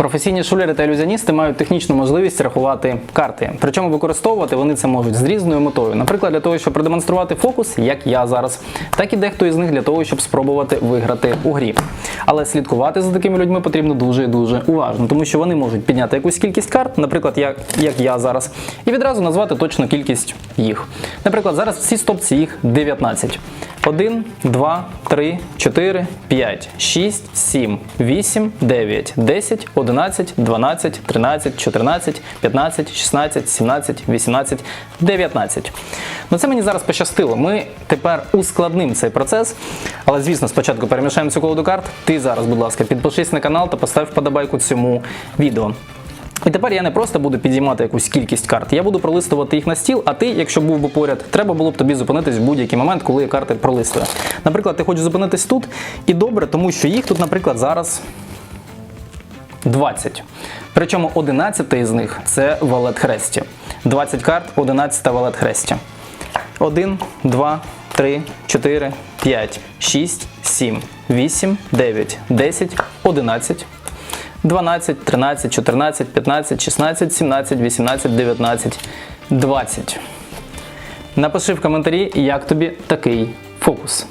Професійні шулери та ілюзіоністи мають технічну можливість рахувати карти. Причому використовувати вони це можуть з різною метою. Наприклад, для того, щоб продемонструвати фокус, як я зараз, так і дехто із них для того, щоб спробувати виграти у грі. Але слідкувати за такими людьми потрібно дуже і дуже уважно, тому що вони можуть підняти якусь кількість карт, наприклад, як, як я зараз, і відразу назвати точну кількість їх. Наприклад, зараз в цій стопці їх 19. 1, 2, 3, 4, 5, 6, 7, 8, 9, 10, 11, 12, 13, 14, 15, 16, 17, 18, 19. Ну це мені зараз пощастило. Ми тепер ускладним цей процес. Але звісно, спочатку перемішаємо цю колоду карт. Ти зараз, будь ласка, підпишись на канал та постав вподобайку цьому відео. І тепер я не просто буду підіймати якусь кількість карт, я буду пролистувати їх на стіл, а ти, якщо був би поряд, треба було б тобі зупинитись в будь-який момент, коли я карти пролистую. Наприклад, ти хочеш зупинитись тут, і добре, тому що їх тут, наприклад, зараз 20. Причому 11 із них це валет хресті. 20 карт, 11 валет хресті. 1, 2, 3, 4, 5, 6, 7, 8, 9, 10, 11, 12, 13, 14, 15, 16, 17, 18, 19, 20. Напиши в коментарі, як тобі такий фокус.